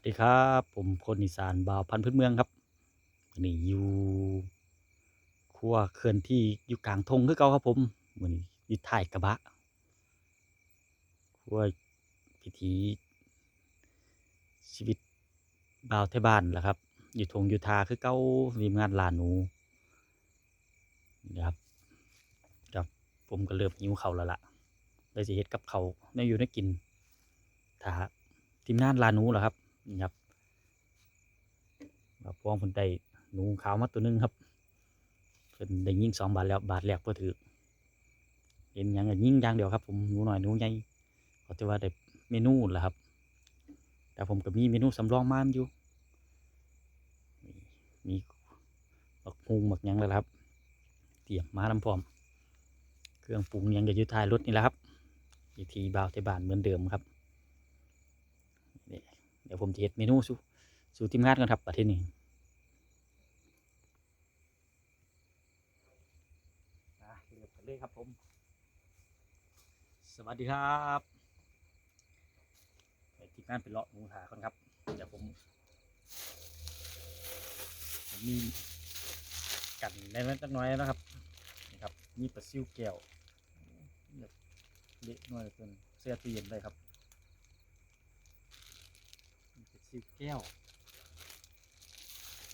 วัสดีครับ ผมคนอีสานบ่าวพันธุ์พื้นเมืองครับนนี้อยู่ครัวเขื่อนที่อยู่กลางทงคือเก่าครับผมวันนี้อยู่ถ่ายกระบะครัวพิธี ชีวิตบ่าวไทยบ้านแหละครับ อยู่ทงอยู่ทาคือเก่าทีมงานลาหนูนี่ครับครับผมก็เริ่มหิวเขาแล้วล่ะเลยสิเฮ็ดกับเขาวในอยู่ในกินถ้าทีมงานลานูเหรอครับ นี่ครับมาพวงเพิ่นได้หนูขาวมาตัวนึงครับเพิ่นได้ยิงสองบาทแล้วบาทแรกบ่ถือเห็นหยังก็ยิงอย่างเดียวครับ ผมหนูน้อยหนูใหญ่เขาจะว่าได้เมนูแหละครับ แต่ผมก็มีเมนูสำรองมาอยู่มีมีบักฮุงบักยังแล้วล่ะครับ เตรียมมาน้ำพร้อม เครื่องปรุงยังก็อยู่ท้ายรถนี่แหละครับวิธีบ่าวไทยบ้านเหมือนเดิมครับ ดี๋ยวผมจะเฮ็ดเมนูสู่สู่ทีมงานกันครับประเทศนี้เลยครับผม สวัสดีครับไปทีมงานไปเลาะหมูถาก่อนครับ เดี๋ยวผมผมมีกันได้ไหมจักน้อยนะครับนี่ครับ มีปลาซิวแก้วเละน่อยเกินเสียตู้เย็นเลยครับ มีเป็นซิวแก้ว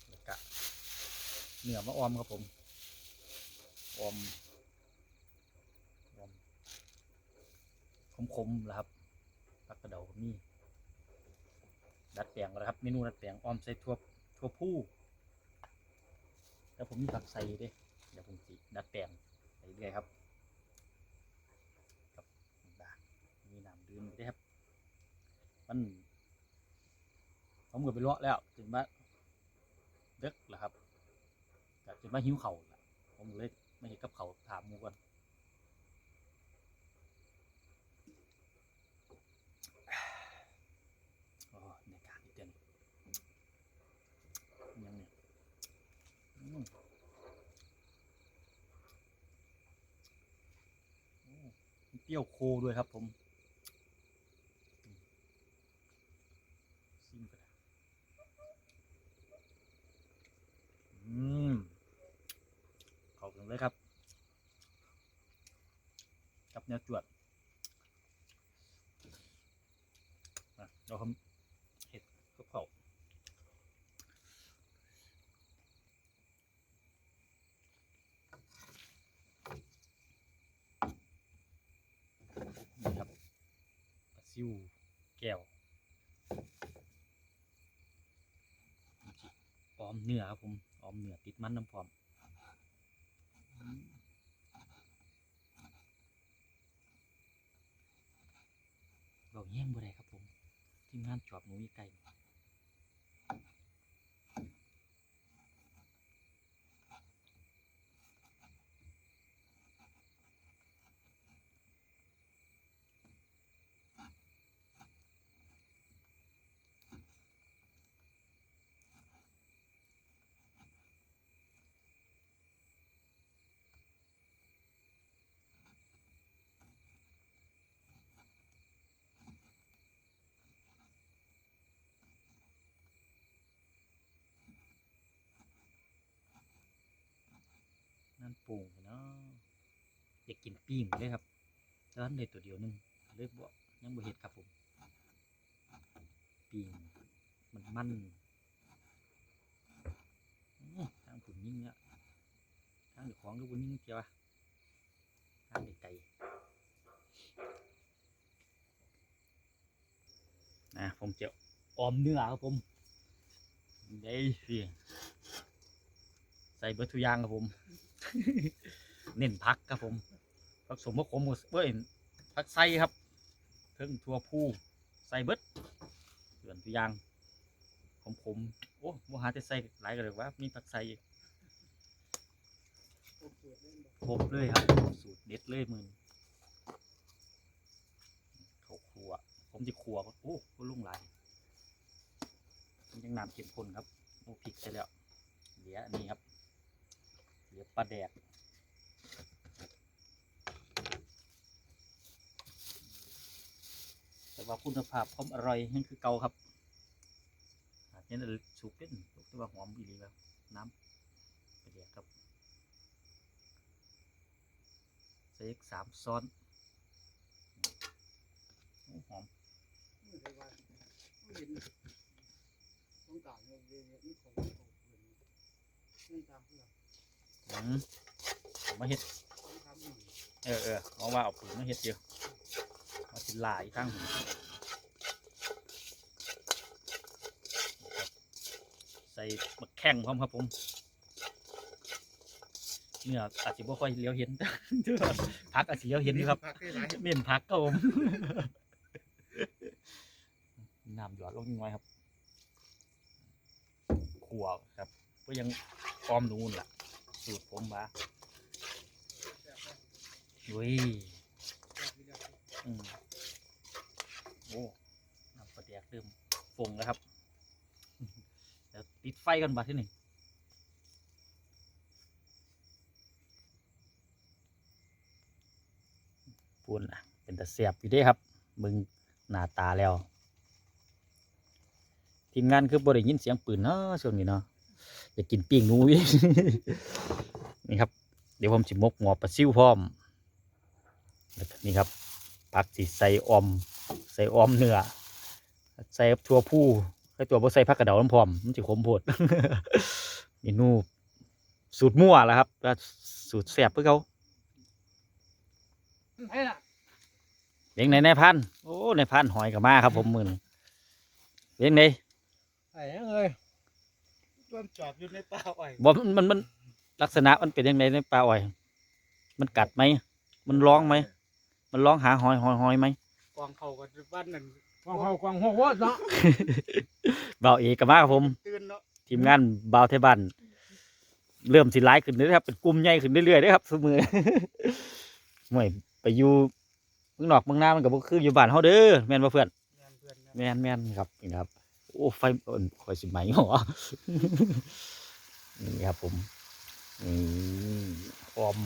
แล้วก็เนื้อมะออมครับผมออมออมขมๆนะครับผักกระเดาก็มีดัดแปลงแล้วครับเมนูดัดแปลงออมใส่ทั่วทั่วผู้แล้วผมมีผักใส่ด้วยเดี๋ยวผมสิดัดแปลงไปเรื่อยครับครับด่างมีน้ำดื่มด้วยครับมัน ผมก็ไปเลาะแล้วจนมาเด็กแหละครับกจนมาหิวเข่าวล่ะผมเลยไม่เห็นกับเขาถามมูก่อนโอ้ในการเดือนยังเนี่ยเปรี้ยวโคด้วยครับผมก็ได้ อืมขอบคุณเลยครับ กับแนวจวดเราทำเห็ดกับเขานี่ครับปลาซิวแก้วออมเนื้อครับผม ออมเนื้อติดมันน้ำพร้อมเราแย่งบ่ได้ครับผม ทีมงานจอบหนูมีไก่ นั่นปรุงเนาะอยากกินปิ้งเลยครับร้านเลยตัวเดียวนึงเลยบ่ยังบ่เห็ดครับผมปิ้งมันมันอื้อทางผุนยิ่งเนี่ยทางเจ้าของก็บุญยิ่งเจียวทางเด็ดไกลๆนะผมจะออมเนื้อครับผมได้สิใส่เบอร์ทุย่างครับผม เน้นพักครับผมผักสมผักขมกับเอ้ยผักไส้ครับเทิงทั่วผู้ใส่เบิดเกือนทุกอย่างขมขมโอ้โมหาจะใส่หลายกันเลยว่ามีผักไส้อีกครบเลยครับ สูตรเด็ดเลยมึงเขาครัว ผมจะครัวก็โอ้ก็ลุ่งไหลยมันยังน้ำเข้มข้นครับโอ้พริกใส่แล้วเหลืออันนี้ครับ เหลือปลาแดกแต่ว่าคุณภาพความอร่อยยังคือเก่าครับเห็นแต่สุกเด่นแต่ว่าหอมอีหลีแบบน้ำปเดียกครับใส่อีกสามซ้อนหอมต้องการเงินเดือนนี่ของของเงินเงินตามเพื่อน อืมเอามาเฮ็ดต้องทำอยู่เออเออเอาว่าเอาผืนมาเฮ็ดเดียวเอาสิลายข้างหูใส่บักแข้งพร้อมครับผมเนื้ออาจจะบ่ค่อยเลี้ยวเห็นพักอาจจะเลี้ยวเห็นอยู่ครับพักได้หลายเม่นพักครับผมน้ำหยอดลงนิดหน่อยครับขัวครับ ก็ยังพร้อมนูนล่ะ สูตรผมมาเฮ้ยอืมโอ้น้ำปลาแดกเริ่มฟงแล้วครับเดี๋ยวติดไฟกันบัดที่นี่พูนอะ เป็นตะเสียบอยู่เด้ครับ มึงหน้าตาแล้ว ทีมงานคือบ่ได้ยินเสียงปืนเนาะช่วงนี้เนาะ อยากกินปิ้งหนูอยู่ นี่ครับ เดี๋ยวผมสิมกหัวปลาซิวพร้อมนี่ครับผักสิใส่ออม ใส่ออมเนื้อใส่ถั่วผู้ใส่ตัวบ่ใส่ผักกระเดาน้ำพร้อมมันสิขมโพดเมนูสูตรมั่วแล้วครับสูตรแซ่บเพื่อเขาเลี้ยงในในพัน โอ้ในพันหอยกับมาครับผมมือนเลี้ยงในไอ้เลย ต้นจอบอยู่ในป่าอ้อยบ่มันมันมันลักษณะมันเป็นยังไงในปลาอ้อย มันกัดไหม มันร้องไหม มันร้องหาหอยหอยหอยไหมกองเขากันบ้านนั่นกองเขากองหัววัดเนาะเบาเอกกับมาครับผม ตื่นเนาะทีมงานเบาเทบันเริ่มสิร้ายขึ้นเรื่อยๆครับเป็นกลุ่มใหญ่ขึ้นเรื่อยๆเด้อครับสมือห่วยไปอยู่เมืองนอกเมืองนามันก็บ่คืออยู่บ้านเฮาเด้อแม่นบ่เพื่อนเพื่อนเพื่อนแม่นแม่นครับนี่ครับ โอ้ไฟอิ่นคอยสิไหมหัวนี่ครับผมนี่ออม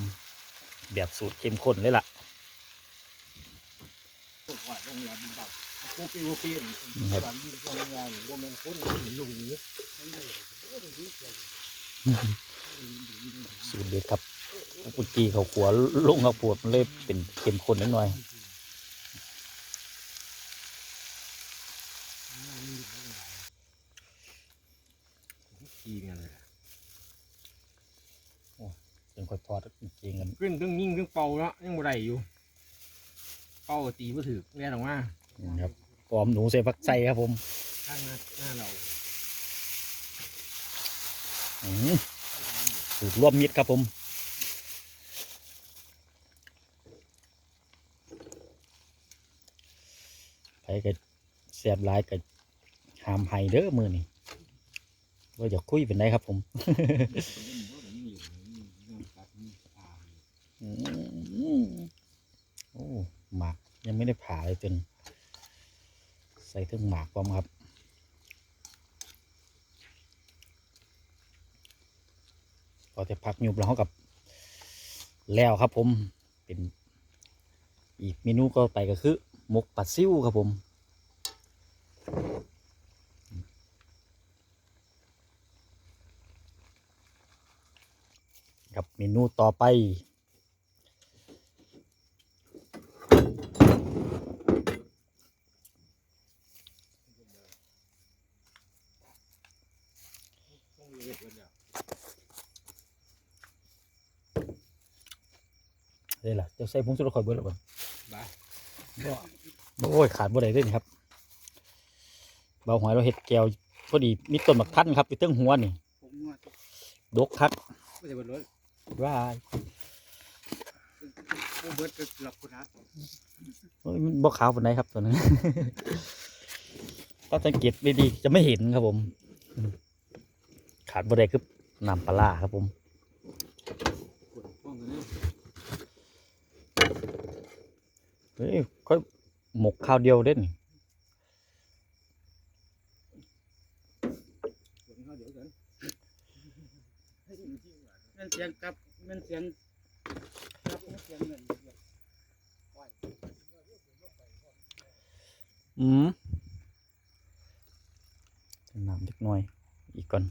แบบสูตรเข้มข้นเลยล่ะสูตรเด็ดครับปุจีเขาขัวลงเขาปวดเลยเป็นเข้มข้นนิดหน่อย ขี่เนี่ยเลย เป็นค่อยทอดจริงๆกันขึ้นตึ้งยิงตึ้งเป่าเนาะยังบ่ได้อยู่ เป่าตีบ่ถือแน่นอนว่านี่ครับออมหนูใส่ฟักใส่ครับผมข้างหน้าหน้าเราอื้อหือสูตรรวมมิตรครับผมใครก็เสียบหลายก็หามไห้เด้อมือนี่ว่าจะคุยเป็นไรครับผม อืมโอ้หมากยัง ไม่ได้ผ่าเลยจนใส่ถึงหมากพร้อมครับพอจะพักยุบแล้วกับแล้วครับผมเป็นอีกเมนูก็ไปก็คือหมกปลาซิวครับผมครับเมนูต่อไป เลยล่ะเจะใส่ผงชูรสคอยเบิดแล้วบ่บ้าโอ้ยขาดบ่ได้เลยนี่ครับ เบาหอยเราเห็ดแก้วพอดีมีต้นมะทันครับอยู่เติ้งหัวนี่ผมว่าดกคักไม่ใช่บนรถว้ายโอ้เบิร์ดก็หลับคุณฮะโอ้ยมันบ่ขาวปานใดครับตัวนั้นถ้าสังเกตดีๆจะไม่เห็นครับผมอืมขาดบ่ได้คือน้ำปลาร้าครับผม ปวดห้องตัวนี้ เฮ้ยค่อยหมกข้าวเดียวเด่นปวดข้าวเดี๋ยวกันมันเสียงกับมันเสียงกับมันเสียงเงินอืมน้ำเล็กน้อย อีกก่อน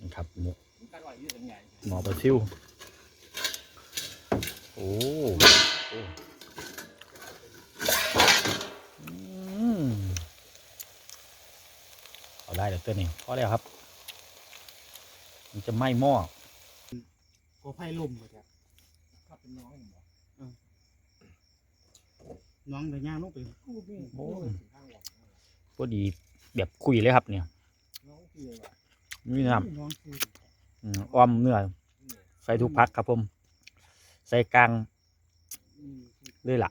นี่ครับหมู การอ่อยยืดเป็นไง หมอบรา ซิลโอ้โอ้อืมเอาได้แล้วตัวนี้พอแล้วครับ มันจะไหม้หม้อขอไพ่ลมมาจ้ะถ้าเป็นน้องผมบอกน้องเดี๋ยวย่างลงไปกูมีโอ้ข้างหลังพอดีแบบคุยเลยครับเนี่ยน้องคืออะไรนี่นะครับน้องคืออืมอ้อมเนื้อใส่ทุกพักครับผม ใส่กลางอืมเลยล่ะ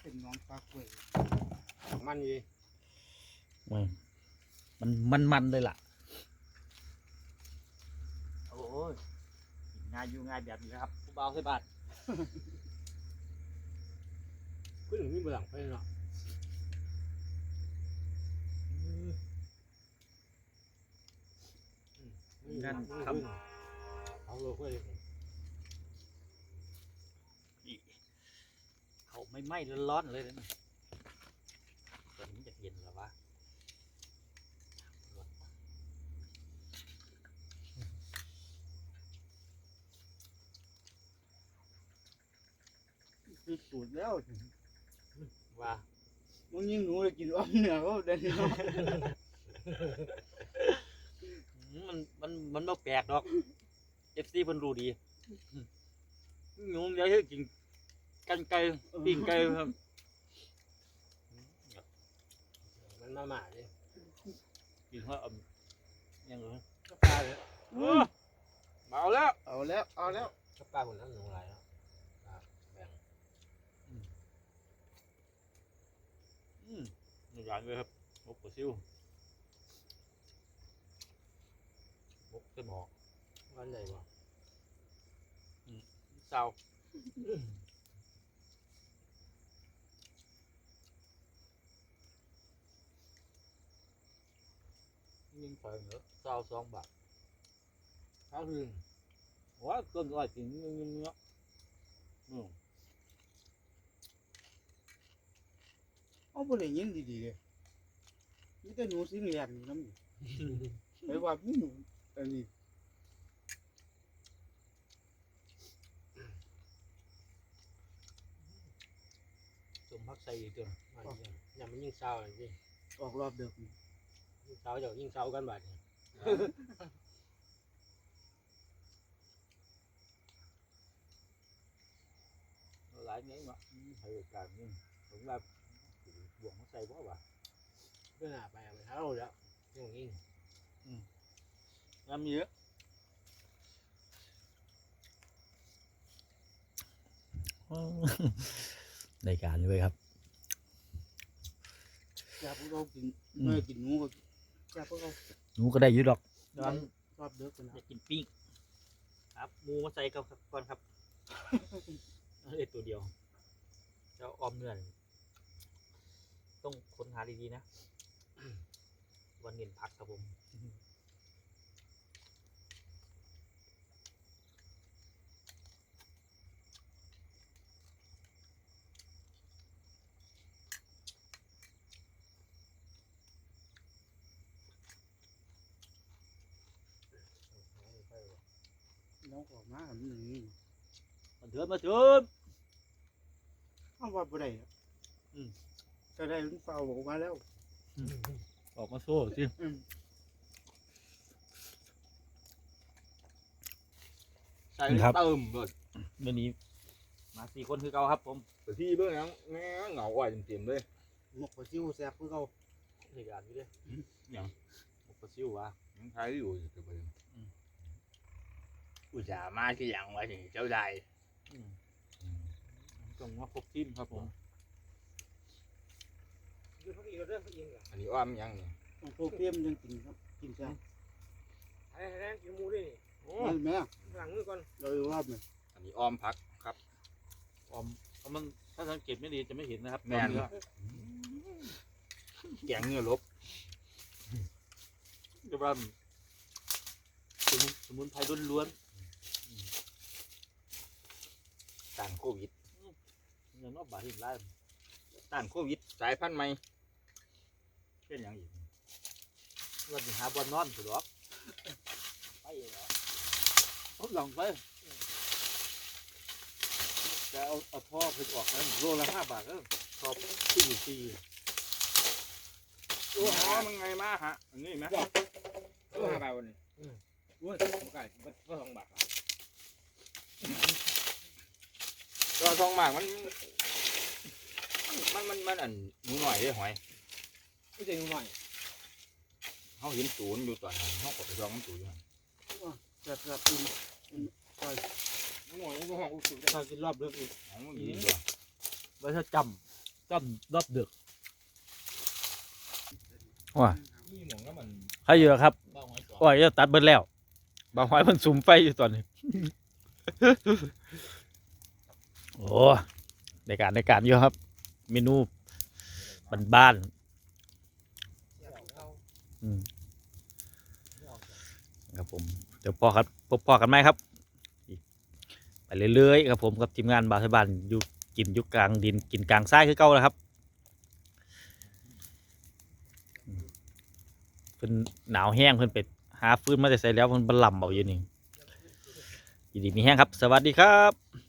เป็นน้องปลากล้วยมันดีโอ้ยมันมันมันเลยล่ะ โอ้ยงานอยู่งานแบบนี้ครับผู้เบาใส่บาทขึ้นถึงมีเบื้องไปเนาะ งานทเอาเลยเพื่อนเขาไม่ไหม้ร้อนๆเลยนะตอนนี้จะเย็นแล้ววะคือสูตรแล้วว่ามึงยิงหนูเลยกินอ้อมเหนือก็เดินเนาะ มันมันมันไม่แปลกดอกเอฟซีเพิ่นรู้ดีงงเดี๋ยวให้กินกันไก่ปิ้งไก่ครับมันมาหมาเลยกินเพราะเอายังเหรอก็ปลาเลยเออเมาแล้วเอาแล้วเอาแล้วก็ปลาคนนั้นหนูไรแล้วแบ่งอืมหนึ่งอย่างเลยครับมกปลาซิว มกเส้นหมอกวันไหนบ่เศร้ายิงไฟเหนือเศร้าสองบาทข้าวหนึ่งว่าเกินร้อยจริงเงี้ยเงี้ยอืมเอาไปเลยยิงดีๆเลยนี่แต่หนูสิงแหลกอยู่น้ำอยู่ไปว่าพี่หนู อันนี้สมพักใส่อีกตัวมาอย่ามันยิ่งเศร้าเลยสิออกรอบเดิมยิ่งเศร้าจะยิ่งเศร้ากันบาดเนี่ยหลายเงี้ยมาใส่การนี่ผมว่าบวกมาใส่บ่าวะเพื่อนหาไปเอาไปเท่าแล้วยิ่งยิ่งน้ำเยอะในการเลยครับแกพวกเรากินเมื่อกินหนูก็แกพวกเราหนูก็ได้อยืดดอกรอบเดิมกันอนะยากกินปิ้งครับหมูมาใส่กับก่อนครับเอ้ยตัวเดียวแล้วออมเนื้อนี่ต้องค้นหาดีๆนะ วันเน้นพักครับผม น้องออกมาหันหนึ่งนี่มาเถิดมาเถิดเอาว่าบ่ได้อะอืมก็ได้ลุงเฝ้าบอกมาแล้ว ออกมาโซ่สิอืมใส่ครับเติมหมดเมื่อนี้ มาสี่คนคือเก่าครับ ผมแต่ที่เบื้องหลังแง่เหงาอ่อยเต็มๆเลยหมกปลาซิวแซ่บคือเขาในการอยู่เด้อย่างหมกปลาซิววะยังใช้อยู่จะไป อุตส่าห์มาที่หลังไว้ถึงเจ้าใดอืมต้องมาครบทีมครับผมอันนี้อ้อมยังนี่ต้องโปรเตรียมยังกินครับกินแซ่บให้ให้กินหมูด้วยนี่โอ้นั่นแม่หลังมือก่อนเราอีกรอบหนึ่งอันนี้อ้อมพักครับออมเอามันถ้าสังเกตไม่ดีจะไม่เห็นนะครับแม่นตอเนื้อแกงเนื้อลบจะว่าสมุนสมุนไพรล้วน ต้านโควิดๆอย่างนอกบาดหินไล่ต้านโควิดสายพันธุ์ใหม่เป็นอย่างอีกวันนี้หาบอลนอนสุดหรอกไปเหรอทดลองไปจะเอาเอาท่อไปออกนั้นโลละห้าบาทแล้วชอบที่อยู่ที่โอ้โหมันไงมาฮะอันนี้ไหมโอ้ห้าบาทวันนี้โอ้ยบ่ไก่บ่บ่สองบาท ตัวทองหมากมัน มันมันมันอันหนูหน่อยเด้หอยไม่ใช่หนูน้อยเขาเห็นศูนย์อยู่ตอนนั้นเขาก็ไปลองมันศูนย์อยู่หั่นแซ่บๆกินหนูหน่อยมันก็ห้องกูศูนย์ถ้ากินรอบเดึกอีกของมันดีตัวไว้ถ้าจำจำรอบดึกนี่หมองแล้วมันใครอยู่ครับบ้าหอยจอดโอ้ยจะตัดเบิดแล้วบางหอยมันสุมไฟอยู่ตอนนี้ โอ้ในการในการอยู่ครับ เมนูบ้านๆอืมครับผม เดี๋ยวพอครับพบพอกันไหมครับ ไปเรื่อยๆครับผมกับทีมงานบาวไทยบ้านอยู่กินอยู่กลางดินกินกลางทรายคือเก่าแล้วครับเพิ่นหนาวแห้งเพิ่นไปหาฟืนมาแต่ใส่แล้วเพิ่นบลำเอาอยู่นี่ยินดีมีแห้งครับ สวัสดีครับ